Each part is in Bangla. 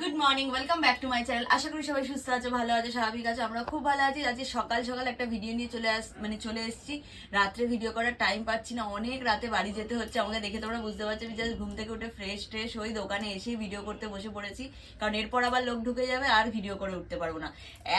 Good morning welcome back to my channel আশা করি সবাই সুস্থ আছে, ভালো আছে, স্বাভাবিক আছে আমরা খুব ভালো আছি। আজকে সকাল সকাল একটা ভিডিও নিয়ে চলে আস মানে চলে এসেছি। রাত্রে ভিডিও করার টাইম পাচ্ছি না, অনেক রাতে বাড়ি যেতে হচ্ছে। আমাকে দেখে তোমরা বুঝতে পারছ, আমি জাস্ট ঘুম থেকে উঠে ফ্রেশ ট্রেশ হয়ে দোকানে এসেই ভিডিও করতে বসে পড়েছি। কারণ এরপর আবার লোক ঢুকে যাবে, আর ভিডিও করে উঠতে পারব না।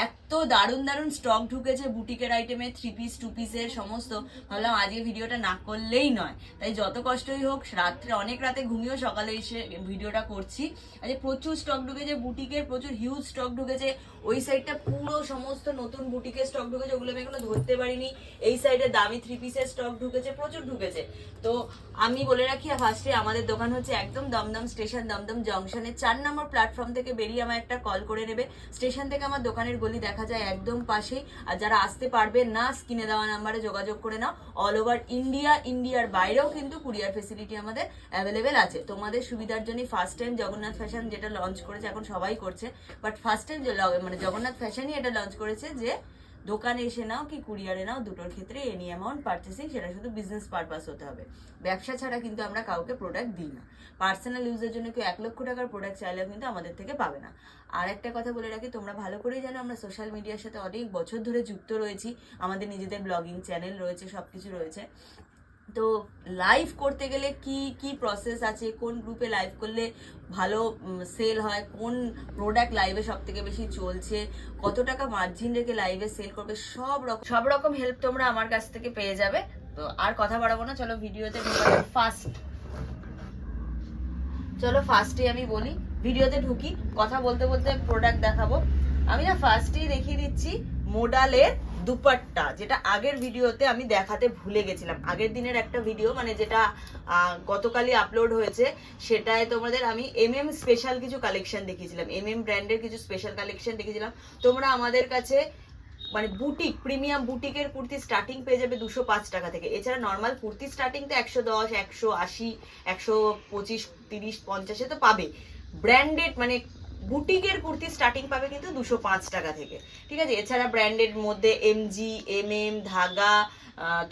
এত দারুণ দারুণ স্টক ঢুকেছে বুটিকের আইটেমে থ্রি পিস টু পিসের সমস্ত। ভাবলাম আজকে ভিডিওটা না করলেই নয়। তাই যত কষ্টই হোক, রাত্রে, অনেক রাতে ঘুমিয়েও সকালে এসে ভিডিওটা করছি। আজকে প্রচুর স্টক ঢুকেছে, বুটিকের প্রচুর হিউজ স্টক ঢুকেছে, ওই সাইডটা পুরো সমস্ত নতুন বুটিকের স্টক ঢুকেছে, ওগুলো আমি এখনও ধরতে পারিনি। এই সাইডে দামি থ্রি পিসের স্টক ঢুকেছে, প্রচুর ঢুকেছে। তো আমি বলে রাখি ফার্স্টে আমাদের দোকান হচ্ছে একদম দমদম স্টেশন দমদম জংশনের চার নম্বর প্ল্যাটফর্ম থেকে বেরিয়ে আমার একটা কল করে নেবে। স্টেশন থেকে আমার দোকানের গলি দেখা যায় একদম পাশেই। আর যারা আসতে পারবে না স্ক্রিনে দেওয়া নাম্বারে যোগাযোগ করে নাও। অল ওভার ইন্ডিয়া ইন্ডিয়ার বাইরেও কিন্তু কুরিয়ার ফেসিলিটি আমাদের অ্যাভেলেবেল আছে। তোমাদের সুবিধার জন্য ফার্স্ট টাইম জগন্নাথ ফ্যাশন যেটা লঞ্চ করেছে, এখন সবাই করছে। বাট ফার্স্ট টাইম মানে জগন্নাথ ফ্যাশনই এটা লঞ্চ করেছে যে, দোকানে এসে নাও কি কুরিয়ারে নাও, দুটোর ক্ষেত্রে এনি অ্যামাউন্ট পার্চেসিং সেটা শুধু বিজনেস পারপাস হতে হবে। ব্যবসা ছাড়া কিন্তু আমরা কাউকে প্রোডাক্ট দিই না। পার্সোনাল ইউজের জন্য কেউ এক লক্ষ টাকার প্রোডাক্ট চাইলেও কিন্তু আমাদের থেকে পাবে না। আর একটা কথা বলে রাখি, তোমরা ভালো করেই জানো, আমরা সোশ্যাল মিডিয়ার সাথে অনেক বছর ধরে যুক্ত রয়েছি। আমাদের নিজেদের ব্লগিং চ্যানেল রয়েছে সব কিছু রয়েছে। তো লাইভ করতে গেলে কি কি প্রসেস আছে? কোন গ্রুপে লাইভ করলে ভালো সেল হয়? কোন প্রোডাক্ট লাইভে সব থেকে বেশি চলছে? কত টাকা মার্জিন রেখে লাইভে সেল করবে? সব রকম সব রকম হেল্প তোমরা আমার কাছ থেকে পেয়ে যাবে। তো আর কথা বাড়াবো না, চলো ভিডিওতে ফার্স্ট চলো ফার্স্টে আমি বলি। ভিডিওতে ঢুকি, কথা বলতে বলতে প্রোডাক্ট দেখাবো। আমি না ফার্স্টেই দেখিয়ে দিচ্ছি মোডালের দুপাট্টা, যেটা আগের ভিডিওতে আমি দেখাতে ভুলে গেছিলাম। আগের দিনের একটা ভিডিও মানে যেটা গতকালই আপলোড হয়েছে, সেটায় তোমাদের আমি এম এম স্পেশাল কিছু কালেকশন দেখিয়েছিলাম। এম এম ব্র্যান্ডের কিছু স্পেশাল কালেকশন দেখিয়েছিলাম। তোমরা আমাদের কাছে মানে বুটিক প্রিমিয়াম বুটিকের কুর্তি স্টার্টিং পেয়ে যাবে দুশো পাঁচ টাকা থেকে। এছাড়া নর্মাল কুর্তি স্টার্টিং তো একশো দশ, একশো আশি, একশো পঁচিশ, তিরিশ, পঞ্চাশে তো পাবে। ব্র্যান্ডেড মানে বুটিকের কুর্তি স্টার্টিং পাবে কিন্তু দুশো পাঁচ টাকা থেকে। ঠিক আছে? এছাড়া ব্র্যান্ডের মধ্যে এমজি এম এম ধাগা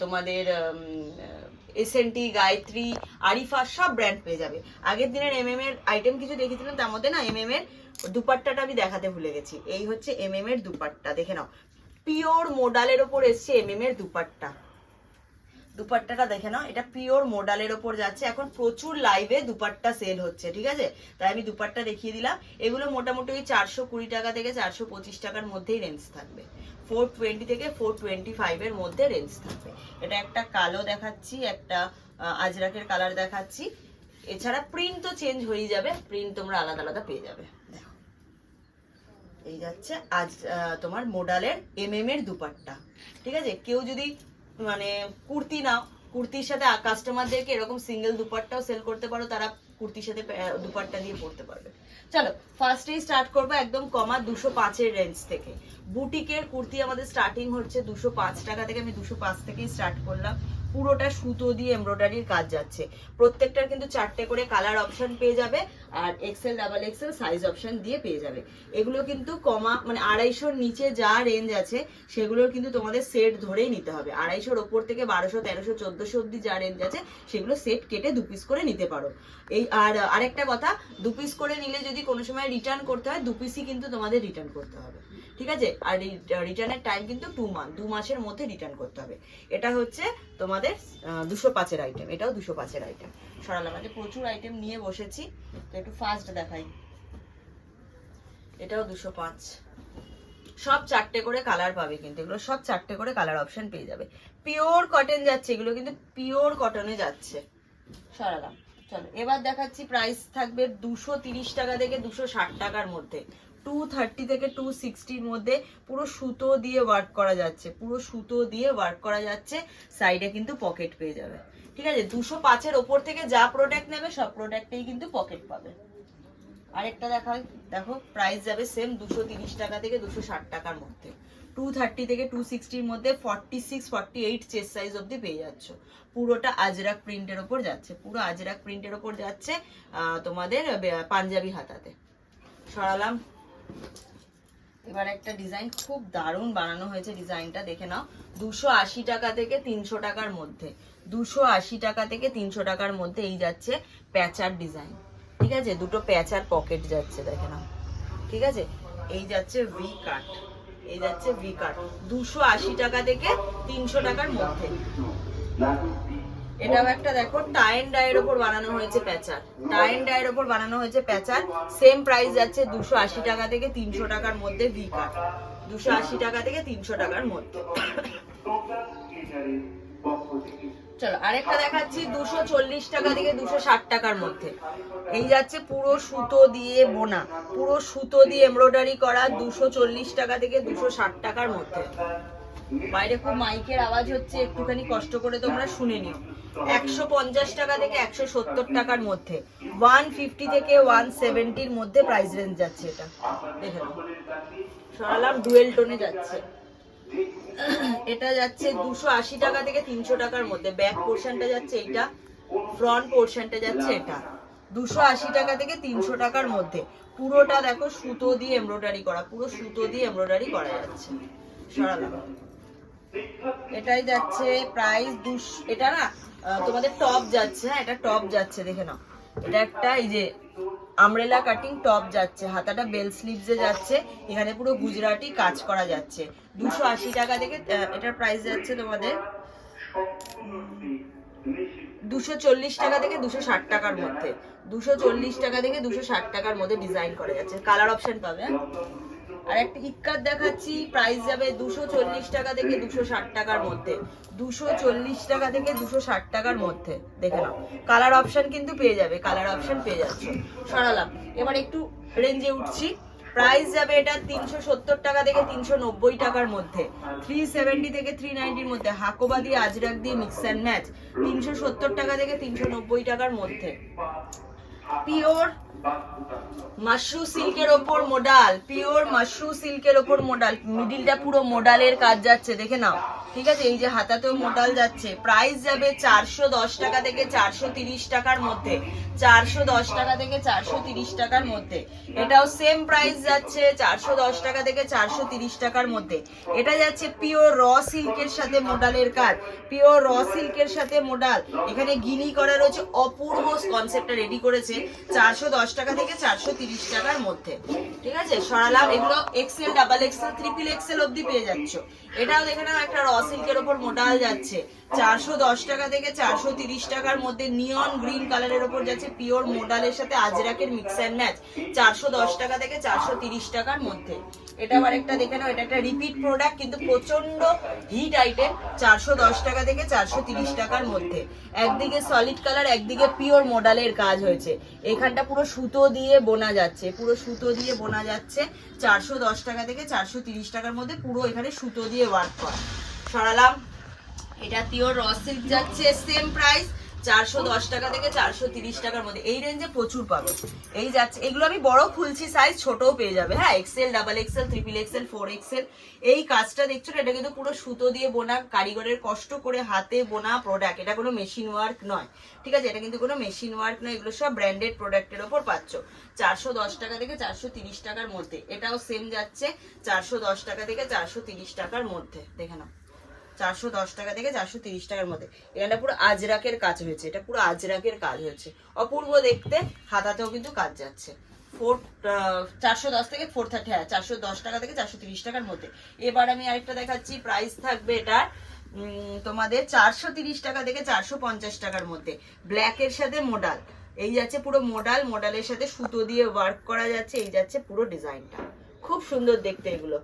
তোমাদের এসএনটি গায়ত্রী, আরিফা সব ব্র্যান্ড পেয়ে যাবে। আগের দিনের এম এম এর আইটেম কিছু দেখেছিলাম, তার মধ্যে না এম এম এর দুপাট্টাটা আমি দেখাতে ভুলে গেছি। এই হচ্ছে এম এম এর দুপাট্টা, দেখে নাও। পিওর মোডালের ওপর এসছে এম এম এর দুপাট্টা। দুপাট্টাটা দেখে নাও, এটা পিওর মোডালের ওপর যাচ্ছে। এখন প্রচুর লাইভে দুপাট্টা সেল হচ্ছে, ঠিক আছে? তাই আমি দুপাট্টা দেখিয়ে দিলাম। এগুলো মোটামুটি ওই চারশো কুড়ি টাকা থেকে চারশো পঁচিশ টাকার মধ্যেই রেঞ্জ থাকবে। ফোর টোয়েন্টি থেকে ফোর টোয়েন্টি ফাইভের মধ্যে রেঞ্জ থাকবে। এটা একটা কালো দেখাচ্ছি, একটা আজরাকের কালার দেখাচ্ছি। এছাড়া প্রিন্ট তো চেঞ্জ হয়ে যাবে প্রিন্ট তোমরা আলাদা আলাদা পেয়ে যাবে। দেখো। এই যাচ্ছে আজ তোমার মোডালের এম এম এর দুপাট্টা, ঠিক আছে? কেউ যদি মানে কুর্তি নাও কুর্তির সাথে কাস্টমারদেরকে এরকম সিঙ্গেল দুপাট্টাও সেল করতে পারো, তারা কুর্তির সাথে দুপাট্টা দিয়ে পড়তে পারবে। চলো ফার্স্টেই স্টার্ট করব একদম কমা দুশো পাঁচের রেঞ্জ থেকে। বুটিকের কুর্তি আমাদের স্টার্টিং হচ্ছে দুশো পাঁচ টাকা থেকে, আমি দুশো পাঁচ থেকেই স্টার্ট করলাম। পুরোটা সুতো দিয়ে এমব্রয়ডারির কাজ যাচ্ছে। প্রত্যেকটার কিন্তু চারটে করে কালার অপশন পেয়ে যাবে আর XL double XL size option দিয়ে পেয়ে যাবে। এগুলো কিন্তু কমা মানে আড়াইশোর নিচে যা রেঞ্জ আছে, সেগুলোর কিন্তু তোমাদের সেট ধরেই নিতে হবে। আড়াইশোর ওপর থেকে বারোশো, তেরোশো, চোদ্দশো অব্দি যা রেঞ্জ আছে, সেগুলো সেট কেটে দু পিস করে নিতে পারো। এই আর আরেকটা কথা, দু পিস করে নিলে যদি কোনো সময় রিটার্ন করতে হয়, দু পিসই কিন্তু তোমাদের রিটার্ন করতে হবে। ঠিক আছে? আর রিটার্নের টাইম কিন্তু টু মান্থ দু মাসের মধ্যে রিটার্ন করতে হবে। এটা হচ্ছে তোমাদের দুশো পাঁচের আইটেম এটাও দুশো পাঁচের আইটেম সরালাম আজকে প্রচুর আইটেম নিয়ে বসেছি তো একটু ফাস্ট দেখাই। এটাও দুশো পাঁচ। সব চারটে করে কালার পাবে কিন্তু এগুলো সব চারটে করে কালার অপশন পেয়ে যাবে। পিওর কটন যাচ্ছে এগুলো কিন্তু পিওর কটনে যাচ্ছে। সরালাম চলো। এবার দেখাচ্ছি প্রাইস থাকবে দুশো তিরিশ টাকা থেকে দুশো ষাট টাকার মধ্যে। টু থার্টি থেকে টু সিক্সটির মধ্যে পুরো সুতো দিয়ে ওয়ার্ক করা যাচ্ছে। পুরো সুতো দিয়ে ওয়ার্ক করা যাচ্ছে সাইডে কিন্তু পকেট পেয়ে যাবে। ঠিক আছে? দুশো পাঁচের ওপর থেকে যা প্রোডাক্ট নেবে, সব প্রোডাক্টেই কিন্তু পকেট পাবে। আরেকটা দেখাই। দেখো প্রাইস যাবে সেম দুশো তিরিশ টাকা থেকে দুশো ষাট টাকার মধ্যে। টু থার্টি থেকে টু সিক্সটির মধ্যে forty six forty eight chest size অব্দি পেয়ে যাচ্ছ। পুরোটা আজরাক প্রিন্টের ওপর যাচ্ছে। পুরো আজরাক প্রিন্টের ওপর যাচ্ছে তোমাদের পাঞ্জাবি হাতাতে। সরালাম। এবার একটা ডিজাইন খুব দারুণ বানানো হয়েছে ডিজাইনটা, দেখে নাও। দুশো আশি টাকা থেকে তিনশো টাকার মধ্যে। দুশো আশি টাকা থেকে তিনশো টাকার মধ্যে এই যাচ্ছে প্যাচার ডিজাইন। ঠিক আছে? দুটো প্যাচার পকেট যাচ্ছে, দেখে নাও। ঠিক আছে? এই যাচ্ছে ভি কাট এই যাচ্ছে ভি কাট দুশো আশি টাকা থেকে তিনশো টাকার মধ্যে। এটাও একটা দেখো টাইন ডায়ের ওপর বানানো হয়েছে প্যাচার। টাইন ডায়ের ওপর বানানো হয়েছে প্যাচার। সেম প্রাইস যাচ্ছে দুশো আশি টাকা থেকে তিনশো টাকার মধ্যে ভি কাট দুশো আশি টাকা থেকে তিনশো টাকার মধ্যে। চলো, আরেকটা দেখাচ্ছি, দুশো চল্লিশ টাকা থেকে দুশো ষাট টাকার মধ্যে। এই যাচ্ছে পুরো সুতো দিয়ে বোনা। পুরো সুতো দিয়ে এমব্রয়ডারি করা দুশো চল্লিশ টাকা থেকে দুশো ষাট টাকার মধ্যে। বাইরে খুব মাইকের আওয়াজ হচ্ছে, একটুখানি কষ্ট করে তোমরা শুনে নিও। একশো পঞ্চাশ টাকা থেকে একশো সত্তর টাকার মধ্যে। ওয়ান ফিফটি থেকে ওয়ান সেভেন্টির মধ্যে প্রাইস রেঞ্জ যাচ্ছে এটা। দেখে সরালাম ডুয়েল টোনে যাচ্ছে। এটা যাচ্ছে দুশো আশি টাকা থেকে তিনশো টাকার মধ্যে। ব্যাক পোর্শনটা যাচ্ছে এইটা ফ্রন্ট পোর্শনটা যাচ্ছে এটা। দুশো আশি টাকা থেকে তিনশো টাকার মধ্যে। পুরোটা দেখো সুতো দিয়ে এমব্রয়ডারি করা, পুরো সুতো দিয়ে এমব্রয়ডারি করা যাচ্ছে। সরালাম। এটাই যাচ্ছে প্রাইস দুশ, এটা না তোমাদের টপ যাচ্ছে হ্যাঁ এটা টপ যাচ্ছে, দেখে নাও। এটা একটা এই যে আমরেলা কাটিং টপ যাচ্ছে, হাতাটা বেল স্লিভসে যাচ্ছে, এখানে পুরো গুজরাটি কাজ করা যাচ্ছে। দুশো আশি টাকা থেকে এটার প্রাইস যাচ্ছে তোমাদের দুশো চল্লিশ টাকা থেকে দুশো ষাট টাকার মধ্যে। দুশো চল্লিশ টাকা থেকে দুশো ষাট টাকার মধ্যে ডিজাইন করা যাচ্ছে। কালার অপশন পাবে হ্যাঁ? আর একটা ইক্কাত দেখাচ্ছি প্রাইস যাবে দুশো চল্লিশ টাকা থেকে দুশো ষাট টাকার মধ্যে। দুশো চল্লিশ টাকা থেকে দুশো ষাট টাকার মধ্যে, দেখে নাও। কালার অপশন কিন্তু পেয়ে যাবে কালার অপশন পেয়ে যাচ্ছে। সরালাম, এবার একটু রেঞ্জে উঠছি। প্রাইস যাবে এটা তিনশো সত্তর টাকা থেকে তিনশো নব্বই টাকার মধ্যে। থ্রি সেভেন্টি থেকে থ্রি নাইনটির মধ্যে। হাকোবা দিয়ে আজরাক দিয়ে মিক্স অ্যান্ড ম্যাচ তিনশো সত্তর টাকা থেকে তিনশো নব্বই টাকার মধ্যে। পিওর মাশরু সিল্কের ওপর মোডাল পিওর মাশরু সিল্কের ওপর মোডাল মিডিলটা পুরো মোডালের কাজ যাচ্ছে, দেখে নাও। ঠিক আছে? এই যে হাতাতেও মোডাল যাচ্ছে। প্রাইস যাবে চারশো দশ টাকা থেকে চারশো তিরিশ টাকার মধ্যে। চারশো দশ টাকা থেকে চারশো তিরিশ টাকার মধ্যে। এটাও সেম প্রাইস যাচ্ছে চারশো দশ টাকা থেকে চারশো তিরিশ টাকার মধ্যে। এটা যাচ্ছে পিওর র সিল্কের সাথে মোডালের কাজ। পিওর র সিল্কের সাথে মোডাল এখানে গিনি করা রয়েছে, অপূর্ব কনসেপ্টটা রেডি করেছে। চারশো দশ টাকা থেকে চারশো তিরিশ টাকার মধ্যে। ঠিক আছে? সরালাম, এগুলো XL double XL triple XL অব্দি পেয়ে যাচ্ছ। এটাও দেখে নাও, একটা র সিল্কের ওপর মোটাল যাচ্ছে। চারশো দশ টাকা থেকে চারশো তিরিশ টাকার মধ্যে নিয়ন গ্রিন কালারের ওপর যাচ্ছে পিওর মোডালের সাথে আজরাকের মিক্স অ্যান্ড ম্যাচ চারশো দশ টাকা থেকে চারশো তিরিশ টাকার মধ্যে। এটা আবার একটা দেখে নাও, এটা একটা রিপিট প্রোডাক্ট কিন্তু প্রচণ্ড হিট আইটেম চারশো দশ টাকা থেকে চারশো তিরিশ টাকার মধ্যে। একদিকে সলিড কালার একদিকে পিওর মডালের কাজ হয়েছে। এখানটা পুরো সুতো দিয়ে বোনা যাচ্ছে, পুরো সুতো দিয়ে বোনা যাচ্ছে। চারশো দশ টাকা থেকে চারশো তিরিশ টাকার মধ্যে পুরো এখানে সুতো দিয়ে ওয়ার্ক করা। সরালাম। এটা পিওর র সিল্ক যাচ্ছে সেম প্রাইস চারশো দশ টাকা থেকে চারশো তিরিশ টাকার মধ্যে। এই রেঞ্জে প্রচুর পাবে। এই যাচ্ছে, এগুলো আমি বড় খুলছি সাইজ ছোটও পেয়ে যাবে। হ্যাঁ XL double XL triple XL four XL এই কাজটা দেখছ এটা কিন্তু পুরো সুতো দিয়ে বোনা, কারিগরের কষ্ট করে হাতে বোনা প্রোডাক্ট এটা কোনো মেশিন ওয়ার্ক নয়। ঠিক আছে? এটা কিন্তু কোনো মেশিন ওয়ার্ক নয়। এগুলো সব ব্র্যান্ডেড প্রোডাক্টের ওপর পাচ্ছ। চারশো দশ টাকা থেকে চারশো তিরিশ টাকার মধ্যে। এটাও সেম যাচ্ছে, চারশো দশ টাকা থেকে চারশো তিরিশ টাকার মধ্যে। দেখে নাও। চারশো দশ টাকা থেকে চারশো তিরিশ টাকার মধ্যে। এখানটা পুরো আজরাকের কাজ হয়েছে। এটা পুরো আজরাকের কাজ হয়েছে। অপূর্ব দেখতে, হাতাতেও কিন্তু কাজ যাচ্ছে। ফোর চারশো দশ থেকে ফোর থার্টি হ্যাঁ চারশো দশ টাকা থেকে চারশো তিরিশ টাকার মধ্যে। এবার আমি আরেকটা দেখাচ্ছি প্রাইস থাকবে এটার তোমাদের চারশো তিরিশ টাকা থেকে চারশো পঞ্চাশ টাকার মধ্যে। ব্ল্যাকের সাথে মোডাল এই যাচ্ছে পুরো মোডাল মোডালের সাথে সুতো দিয়ে ওয়ার্ক করা যাচ্ছে, এই যাচ্ছে পুরো ডিজাইনটা খুব সুন্দর দেখতে এগুলো।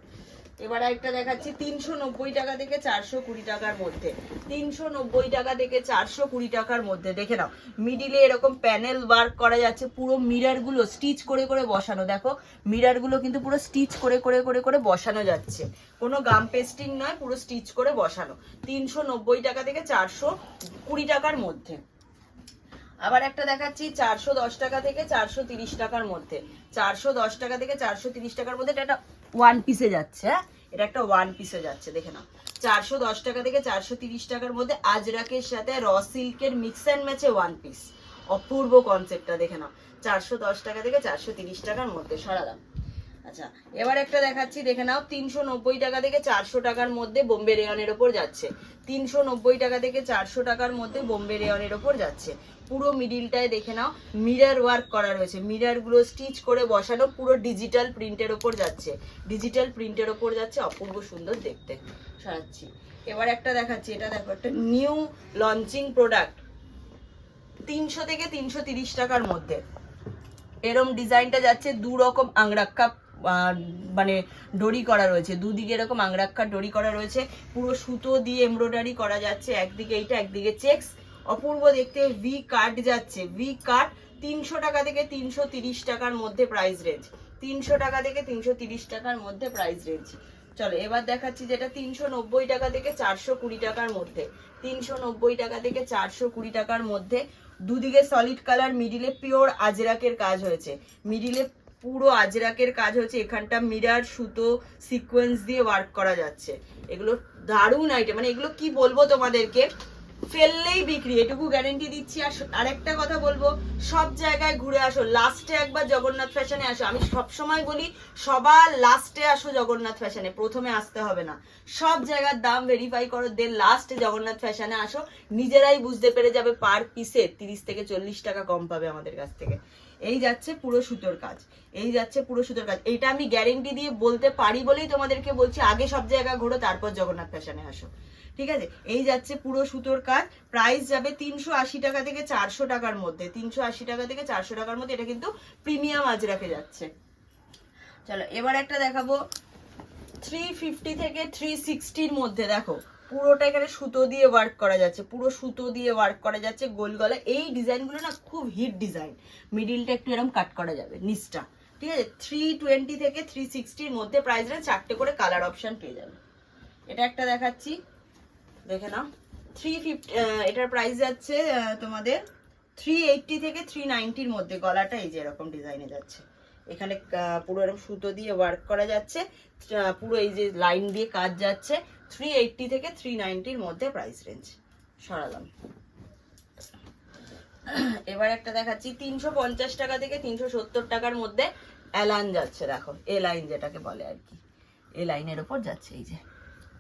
এবার একটা দেখাচ্ছি, তিনশো নব্বই টাকা থেকে চারশো কুড়ি টাকার মধ্যে। তিনশো নব্বই টাকা থেকে চারশো কুড়ি টাকার মধ্যে। দেখে নাও মিডিলে এরকম প্যানেল ওয়ার্ক করা যাচ্ছে, পুরো মিরারগুলো স্টিচ করে করে বসানো। দেখো মিরারগুলো কিন্তু পুরো স্টিচ করে করে করে করে বসানো যাচ্ছে। কোনো গাম পেস্টিং নয়, পুরো স্টিচ করে বসানো। তিনশো নব্বই টাকা থেকে চারশো কুড়ি টাকার মধ্যে। আবার একটা দেখাচ্ছি, চারশো দশ টাকা থেকে চারশো তিরিশ টাকার মধ্যে। চারশো দশ টাকা থেকে চারশো তিরিশ টাকার মধ্যে। এটা ওয়ান পিসে যাচ্ছে হ্যাঁ? এটা একটা ওয়ান পিসে যাচ্ছে, দেখে নাও। চারশো দশ টাকা থেকে চারশো তিরিশ টাকার মধ্যে আজরাকের সাথে র সিল্কের মিক্স অ্যান্ড ম্যাচে ওয়ান পিস অপূর্ব কনসেপ্টটা দেখে নাও। চারশো দশ টাকা থেকে চারশো তিরিশ টাকার মধ্যে সরালাম আচ্ছা এবার একটা দেখাচ্ছি, দেখে নাও, তিনশো নব্বই টাকা থেকে চারশো টাকার মধ্যে বোম্বে রেয়নের ওপর যাচ্ছে। তিনশো নব্বই টাকা থেকে চারশো টাকার মধ্যে বোম্বে রেয়নের ওপর যাচ্ছে। পুরো মিডিলটায় দেখে নাও মিরার ওয়ার্ক করা রয়েছে। মিররগুলো স্টিচ করে বসানো, পুরো ডিজিটাল প্রিন্টের ওপর যাচ্ছে। ডিজিটাল প্রিন্টের ওপর যাচ্ছে, অপূর্ব সুন্দর দেখতে। সারাচ্ছি এবার একটা দেখাচ্ছি, এটা দেখো, একটা নিউ লঞ্চিং প্রোডাক্ট তিনশো থেকে তিনশো তিরিশ টাকার মধ্যে। এরম ডিজাইনটা যাচ্ছে দু রকম আংরাক্কা মানে ডরি করা রয়েছে। দুদিকে এরকম আংরাক্কা ডরি করা রয়েছে। পুরো সুতো দিয়ে এমব্রয়ডারি করা যাচ্ছে। একদিকে এইটা, একদিকে চেক্স অপূর্ব দেখতে ভি কাট যাচ্ছে। ভি কাট তিনশো টাকা থেকে তিনশো তিরিশ টাকার মধ্যে প্রাইস রেঞ্জ তিনশো টাকা থেকে তিনশো তিরিশ টাকার মধ্যে প্রাইস রেঞ্জ চলো, এবার দেখাচ্ছি যেটা তিনশো নব্বই টাকা থেকে চারশো কুড়ি টাকার মধ্যে। তিনশো নব্বই টাকা থেকে চারশো কুড়ি টাকার মধ্যে দুদিকে সলিড কালার মিডিলে পিওর আজরাকের কাজ হয়েছে। মিডিলে পুরো আজরাকের কাজ হচ্ছে এখানটা মিরার সুতো সিকোয়েন্স দিয়ে ওয়ার্ক করা যাচ্ছে। এগুলো দারুণ আইটেম মানে এগুলো কি বলব তোমাদেরকে? ফেললেই বিক্রি এটুকু গ্যারেন্টি দিচ্ছি। আর আরেকটা কথা বলব, সব জায়গায় ঘুরে আসো লাস্টে একবার জগন্নাথ ফ্যাশনে আসো। আমি সব সময় বলি, সবার লাস্টে আসো জগন্নাথ ফ্যাশনে প্রথমে আসতে হবে না। সব জায়গার দাম ভেরিফাই করো দেন লাস্টে জগন্নাথ ফ্যাশনে আসো। নিজেরাই বুঝতে পেরে যাবে পার পিসে তিরিশ থেকে চল্লিশ টাকা কম পাবে আমাদের কাছ থেকে। এই যাচ্ছে পুরো সুতোর কাজ, এই যাচ্ছে পুরো সুতোর কাজ। এইটা আমি গ্যারেন্টি দিয়ে বলতে পারি বলেই তোমাদেরকে বলছি, আগে সব জায়গা ঘোরো, তারপর জগন্নাথ ফ্যাশনে আসো। ঠিক আছে? এই যাচ্ছে পুরো সুতোর কাজ প্রাইস যাবে তিনশো আশি টাকা থেকে চারশো টাকার মধ্যে, তিনশো আশি টাকা থেকে চারশো টাকার মধ্যে এটা কিন্তু প্রিমিয়াম আজরাকে যাচ্ছে। চলো, এবার একটা দেখাবো থ্রি ফিফটি থেকে থ্রি সিক্সটির মধ্যে, দেখো। পুরোটা এখানে সুতো দিয়ে ওয়ার্ক করা যাচ্ছে, পুরো সুতো দিয়ে ওয়ার্ক করা যাচ্ছে গোল গলা। এই ডিজাইনগুলো না খুব হিট ডিজাইন মিডিলটা একটু এরকম কাট করা যাবে, নিচটা। ঠিক আছে? থ্রি টোয়েন্টি থেকে থ্রি সিক্সটির মধ্যে প্রাইস চারটে করে কালার অপশন পেয়ে যাবে। এটা একটা দেখাচ্ছি। দেখে নাও। থ্রি ফিফটি এটার প্রাইস যাচ্ছে তোমাদের থ্রি এইটটি থেকে থ্রি নাইনটির মধ্যে গলাটা এই যে এরকম ডিজাইনে যাচ্ছে। এখানে পুরো এরকম সুতো দিয়ে ওয়ার্ক করা যাচ্ছে। পুরো এই যে লাইন দিয়ে কাজ যাচ্ছে। থ্রি এইটটি থেকে থ্রি নাইনটির মধ্যে প্রাইস রেঞ্জ সরালাম। এবার একটা দেখাচ্ছি, তিনশো পঞ্চাশ টাকা থেকে তিনশো সত্তর টাকার মধ্যে অ্যালান যাচ্ছে, দেখো এ লাইন যেটাকে বলে আর কি। এ লাইনের ওপর যাচ্ছে, এই যে।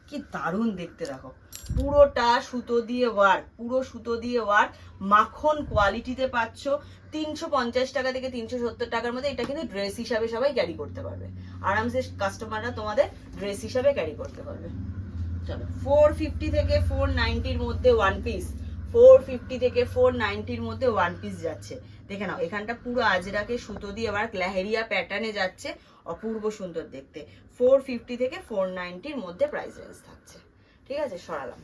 কি দারুণ দেখতে, দেখো। পুরোটা সুতো দিয়ে ওয়ার্ক পুরো সুতো দিয়ে ওয়ার্ক মাখন কোয়ালিটিতে পাচ্ছ, তিনশো পঞ্চাশ টাকা থেকে তিনশো সত্তর টাকার মধ্যে এটা কিন্তু ড্রেস হিসাবে সবাই ক্যারি করতে পারবে। আরামসে কাস্টমাররা তোমাদের ড্রেস হিসাবে ক্যারি করতে পারবে। চলো ফোর ফিফটি থেকে ফোর নাইনটির মধ্যে ওয়ান পিস ফোর ফিফটি থেকে ফোর নাইনটির মধ্যে ওয়ান পিস যাচ্ছে। দেখে নাও, এখানটা পুরো আজরাকে সুতো দিয়ে আবার লেহেরিয়া প্যাটার্নে যাচ্ছে, অপূর্ব সুন্দর দেখতে। ফোর ফিফটি থেকে ফোর নাইনটির মধ্যে প্রাইস রেঞ্জ থাকছে। ঠিক আছে, সরালাম।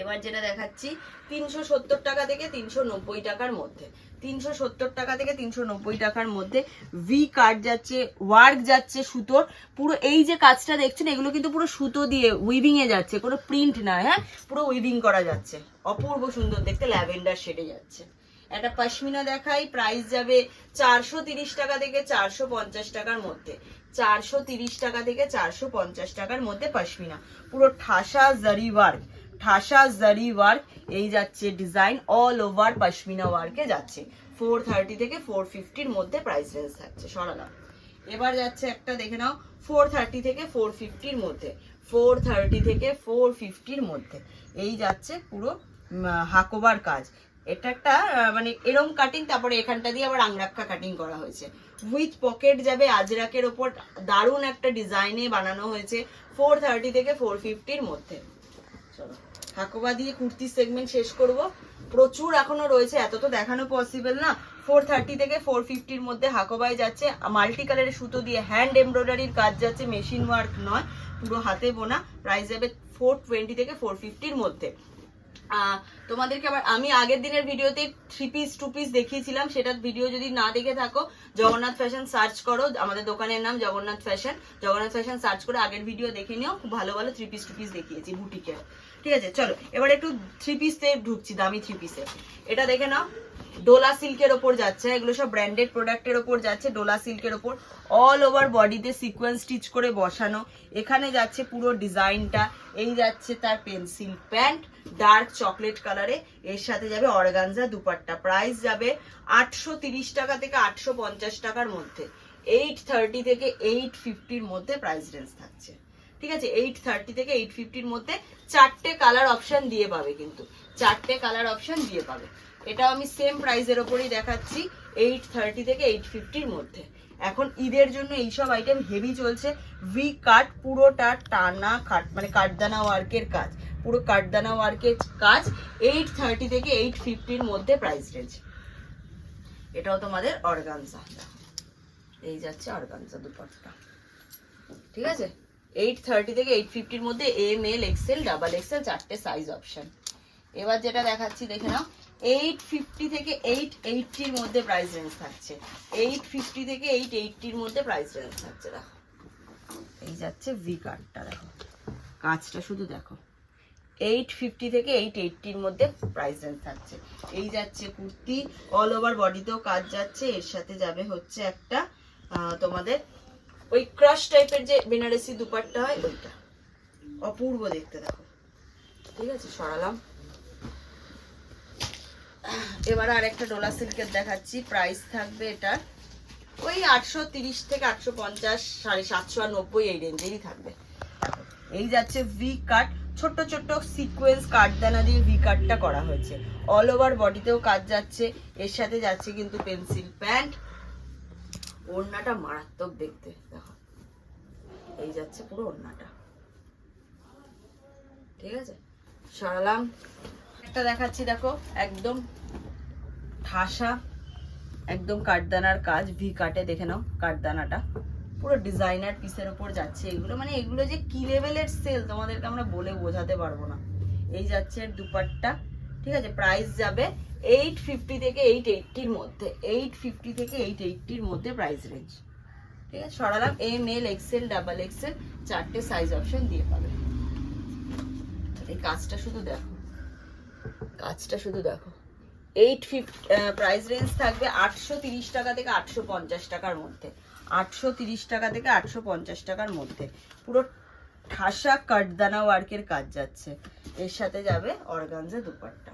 এবার যেটা দেখাচ্ছি, তিনশো সত্তর টাকা থেকে তিনশো নব্বই টাকার মধ্যে। তিনশো সত্তর টাকা থেকে তিনশো নব্বই টাকার মধ্যে ভি কাট যাচ্ছে ওয়ার্ক যাচ্ছে, সুতোর। পুরো এই যে কাজটা দেখছেন, এগুলো কিন্তু পুরো সুতো দিয়ে যাচ্ছে, কোনো প্রিন্ট না হ্যাঁ? পুরো উইভিং করা যাচ্ছে। অপূর্ব সুন্দর, দেখতে ল্যাভেন্ডার যাচ্ছে। একটা পশমিনা দেখাই প্রাইস যাবে চারশো টাকা থেকে চারশো পঞ্চাশ টাকার মধ্যে। চারশো টাকা থেকে চারশো পঞ্চাশ টাকার মধ্যে পশমিনা। পুরো ঠাসা জারি ওয়ার্ক ঠাসা, জারি ওয়ার্ক এই যাচ্ছে ডিজাইন অল ওভার পশমিনা ওয়ার্কে যাচ্ছে। ফোর থার্টি থেকে ফোর ফিফটির মধ্যে প্রাইস রেঞ্জ থাকছে সরালাম এবার যাচ্ছে একটা দেখে নাও ফোর থার্টি থেকে ফোর ফিফটির মধ্যে। ফোর থার্টি থেকে ফোর ফিফটির মধ্যে। এই যাচ্ছে পুরো হাকোবার কাজ। এটা একটা মানে এরম কাটিং তারপরে এখানটা দিয়ে আবার আংরাক্কা কাটিং করা হয়েছে। উইথ পকেট যাবে আজরাকের ওপর, দারুণ একটা ডিজাইনে বানানো হয়েছে ফোর থার্টি থেকে ফোর ফিফটির মধ্যে। চলো। হাকোবা দিয়ে কুর্তি সেগমেন্ট শেষ করব। প্রচুর এখনও রয়েছে, এত তো দেখানো পসিবল না। ফোর থার্টি থেকে ফোর ফিফটির মধ্যে হাকোবাই যাচ্ছে। মাল্টি কালারের সুতো দিয়ে হ্যান্ড এমব্রয়ডারির কাজ যাচ্ছে মেশিন ওয়ার্ক নয়, পুরো হাতে বোনা। প্রাইস যাবে ফোর টোয়েন্টি থেকে ফোর ফিফটির মধ্যে। তোমাদেরকে আবার আমি আগের দিনের ভিডিওতে থ্রি পিস টু পিস দেখিয়েছিলাম। সেটার ভিডিও যদি না দেখে থাকো, জগন্নাথ ফ্যাশন সার্চ করো। আমাদের দোকানের নাম Jagannath Fashion Jagannath Fashion search করে আগের ভিডিও দেখে নিও। খুব ভালো ভালো থ্রি পিস টু পিস দেখিয়েছি বুটিকে ঠিক আছে, চলো, এবার একটু থ্রি পিসে ঢুকছি, দামি থ্রি পিসে এটা দেখে নাও ডোলা সিল্কের ওপর যাচ্ছে। এগুলো সব ব্র্যান্ডেড প্রোডাক্টের ওপর যাচ্ছে ডোলা সিল্কের ওপর। অল ওভার বডিতে সিকোয়েন্স স্টিচ করে বসানো। এখানে যাচ্ছে পুরো ডিজাইনটা এই যাচ্ছে তার পেন্সিল প্যান্ট ডার্ক চকলেট কালারে এর সাথে যাবে অর্গানজা দুপাট্টা। প্রাইস যাবে আটশো টাকা থেকে আটশো পঞ্চাশ টাকার মধ্যে। এইট থার্টি থেকে এইট ফিফটির মধ্যে প্রাইস রেঞ্জ থাকছে। ঠিক আছে? এইট থার্টি থেকে এইট ফিফটির মধ্যে চারটে কালার অপশন দিয়ে পাবে কিন্তু। চারটে কালার অপশন দিয়ে পাবে। এটাও আমি সেম প্রাইসের ওপরেই দেখাচ্ছি এইট থার্টি থেকে এইট ফিফটির মধ্যে। এখন ঈদের জন্য এইসব আইটেম হেভি চলছে। ভি কাট পুরোটা টানা কাট মানে কাঠদানা ওয়ার্কের কাজ। পুরো কাঠদানা ওয়ার্কের কাজ এইট থার্টি থেকে এইট ফিফটির মধ্যে প্রাইস রেঞ্জ এটাও তোমাদের অর্গানজা এই যাচ্ছে অর্গানজা দুপাট্টা। ঠিক আছে? এইট থার্টি থেকে এইট ফিফটির মধ্যে M L XL double XL চারটে সাইজ অপশন এবার যেটা দেখাচ্ছি, দেখে নাও। এইট ফিফটি থেকে এইট এইটটির মধ্যে প্রাইস রেঞ্জ থাকছে। এইট ফিফটি থেকে এইট এইটটির মধ্যে প্রাইস রেঞ্জ থাকছে, দেখো। এই যাচ্ছে ভি কার্ডটা দেখো। কাজটা শুধু দেখো। এইট ফিফটি থেকে এইট এইটটির মধ্যে প্রাইস রেঞ্জ থাকছে। এই যাচ্ছে কুর্তি অল ওভার বডিতেও কাজ যাচ্ছে, এর সাথে যাবে হচ্ছে একটা তোমাদের ওই ক্রাশ টাইপের যে বেনারসি দুপাট্টা হয় ওইটা। অপূর্ব দেখতে, দেখো। ঠিক আছে, সরালাম। এবার আর একটা ডোলা সিল্কের দেখাচ্ছি প্রাইস থাকবে এটার ওই আটশো তিরিশ থেকে আটশো পঞ্চাশ, সাড়ে সাতশো আর নব্বই এই রেঞ্জেরই থাকবে। এই যাচ্ছে ভি কাট ছোট্ট ছোট্ট সিকোয়েন্স কাটদানা দিয়ে ভি কাটটা করা হয়েছে। অল ওভার বডিতেও কাজ যাচ্ছে, এর সাথে যাচ্ছে কিন্তু পেন্সিল প্যান্ট ওড়নাটা মারাত্মক দেখতে, দেখো। এই যাচ্ছে পুরো ওড়নাটা। ঠিক আছে? সরালাম। একটা দেখাচ্ছি, দেখো, একদম ঠাসা, একদম কাঠদানার কাজ ভি কাটে দেখে নাও কাঠদানাটা। পুরো ডিজাইনার পিসের উপর যাচ্ছে এগুলো। মানে এগুলো যে কি লেভেলের সেল তোমাদেরকে আমরা বলে বোঝাতে পারব না। এই যাচ্ছে দুপাট্টা, ঠিক আছে? প্রাইস যাবে এইট ফিফটি থেকে এইট এইটটির মধ্যে। এইট ফিফটি থেকে এইট এইটটির মধ্যে প্রাইস রেঞ্জ ঠিক আছে? সরালাম M L XL double XL চারটে সাইজ অপশন দিয়ে পাবে। এই কাজটা শুধু দেখো। কাজটা শুধু দেখো। এইট ফিফটি প্রাইস রেঞ্জ থাকবে আটশো তিরিশ টাকা থেকে আটশো পঞ্চাশ টাকার মধ্যে। আটশো টাকা থেকে আটশো পঞ্চাশ টাকার মধ্যে। পুরো ঠাসা কাঠদানা ওয়ার্কের কাজ যাচ্ছে। এর সাথে যাবে organza dupatta.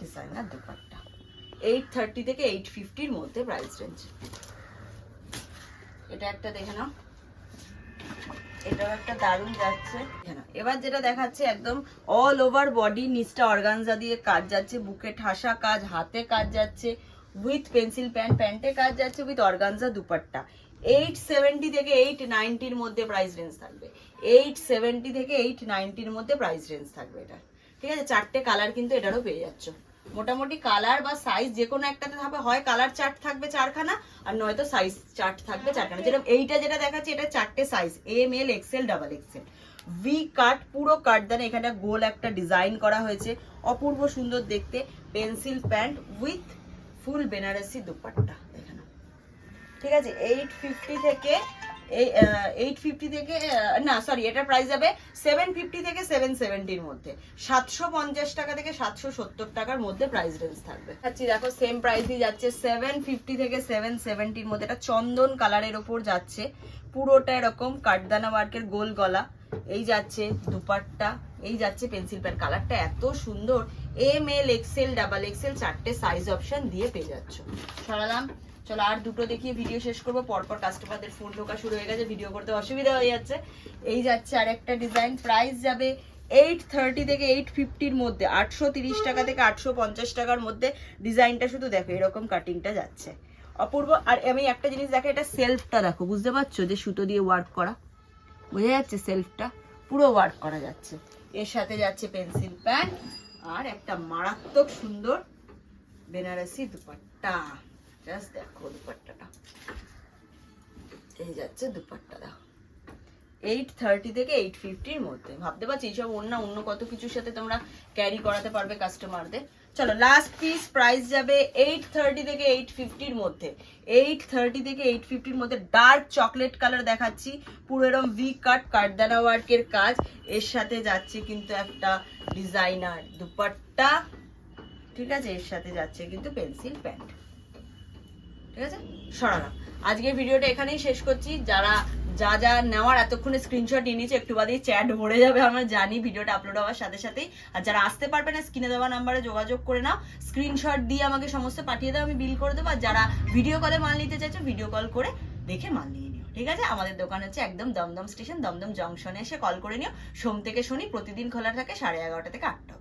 Designer dupatta. Eight thirty থেকে এইট ফিফটির মধ্যে প্রাইস রেঞ্জ এটা একটা দেখে নাও। বডি নিচটা অর্গানজা দিয়ে কাজ যাচ্ছে, বুকে ঠাসা কাজ, হাতে কাজ যাচ্ছে উইথ পেন্সিল প্যান্ট কাজ যাচ্ছে উইথ অর্গানজা এইট থেকে এইট নাইনটির মধ্যে প্রাইস রেঞ্জ থাকবে। এইট থেকে এইট নাইনটির মধ্যে প্রাইস রেঞ্জ থাকবে এটা। ঠিক আছে? চারটে কালার কিন্তু এটারও পেয়ে যাচ্ছ। মোটামুটি কালার বা সাইজ যে কোনো একটাতে থাকবে হয় কালার চার্ট থাকবে চারখানা, আর নয়তো সাইজ চার্ট থাকবে চারখানা। যেরকম এইটা যেটা দেখাচ্ছে, এটা চারটে size M L XL double XL V cut পুরো কাটদানে এখানে গোল একটা ডিজাইন করা হয়েছে, অপূর্ব সুন্দর দেখতে pencil pant with full Benarasi dupatta. ঠিক আছে এইট ফিফটি থেকে এই এইট ফিফটি থেকে না সরি এটার প্রাইস যাবে সেভেন ফিফটি থেকে সেভেন সেভেন্টির মধ্যে। সাতশো পঞ্চাশ টাকা থেকে সাতশো সত্তর টাকার মধ্যে প্রাইস রেঞ্জ থাকবে। আচ্ছা দেখো সেম প্রাইসই যাচ্ছে সেভেন ফিফটি থেকে সেভেন সেভেন্টির মধ্যে। এটা চন্দন কালারের ওপর যাচ্ছে। পুরোটা এরকম কাঠদানা ওয়ার্কের গোল গলা। এই যাচ্ছে দুপাট্টা, এই যাচ্ছে পেন্সিল প্যান্ট কালারটা এত সুন্দর। M L XL double XL চারটে সাইজ অপশন দিয়ে পেয়ে যাচ্ছ। সরালাম। চলো আর দুটো দেখিয়ে ভিডিও শেষ করব, পরপর কাস্টমারদের ফোন ঢোকা শুরু হয়ে গেছে ভিডিও করতে অসুবিধা হয়ে যাচ্ছে। এই যাচ্ছে আর একটা ডিজাইন প্রাইস যাবে এইট থার্টি থেকে এইট ফিফটির মধ্যে, আটশো তিরিশ টাকা থেকে আটশো পঞ্চাশ টাকার মধ্যে ডিজাইনটা শুধু দেখো, এরকম কাটিংটা যাচ্ছে। অপূর্ব, আর আমি একটা জিনিস দেখো এটা সেলফটা দেখো, বুঝতে পারছ? যে সুতো দিয়ে ওয়ার্ক করা, বোঝা যাচ্ছে সেলফটা পুরো ওয়ার্ক করা যাচ্ছে। এর সাথে যাচ্ছে পেন্সিল প্যান্ট আর একটা মারাত্মক সুন্দর বেনারসি দুপাট্টা। জাস্ট দেখো দুপাট্টাটা। এই যাচ্ছে দুপাট্টা দেখো এইট থার্টি থেকে এইট ফিফটির মধ্যে। ভাবতে পারছি এইসব অন্য অন্য কত কিছুর সাথে তোমরা ক্যারি করাতে পারবে কাস্টমারদের চলো লাস্ট পিস প্রাইস যাবে এইট থার্টি থেকে এইট ফিফটির মধ্যে। এইট থার্টি থেকে এইট ফিফটির মধ্যে ডার্ক চকলেট কালার দেখাচ্ছি। পুরো এরকম ভি কাট কাঠদানা ওয়ার্কের কাজ। এর সাথে যাচ্ছে কিন্তু একটা ডিজাইনার দুপাট্টা। ঠিক আছে, এর সাথে যাচ্ছে কিন্তু পেন্সিল প্যান্ট ঠিক আছে? আজকের ভিডিওটা এখানেই শেষ করছি। যারা, যা যা নেওয়ার এতক্ষণে স্ক্রিনশট নিয়ে নিয়েছে, একটু বাদেই চ্যাট ভরে যাবে, আমরা জানি ভিডিওটা আপলোড হওয়ার সাথে সাথেই। আর যারা আসতে পারবে না স্ক্রিনে দেওয়া নাম্বারে যোগাযোগ করে নাও। স্ক্রিনশট দিয়ে আমাকে সমস্ত পাঠিয়ে দাও, আমি বিল করে দেবো। আর যারা ভিডিও কলে মাল নিতে চাইছো ভিডিও কল করে দেখে মাল নিয়ে নিও, ঠিক আছে? আমাদের দোকান হচ্ছে একদম দমদম স্টেশন দমদম জংশনে এসে কল করে নিও। সোম থেকে শনি প্রতিদিন খোলা থাকে, সাড়ে এগারোটা থেকে আটটা।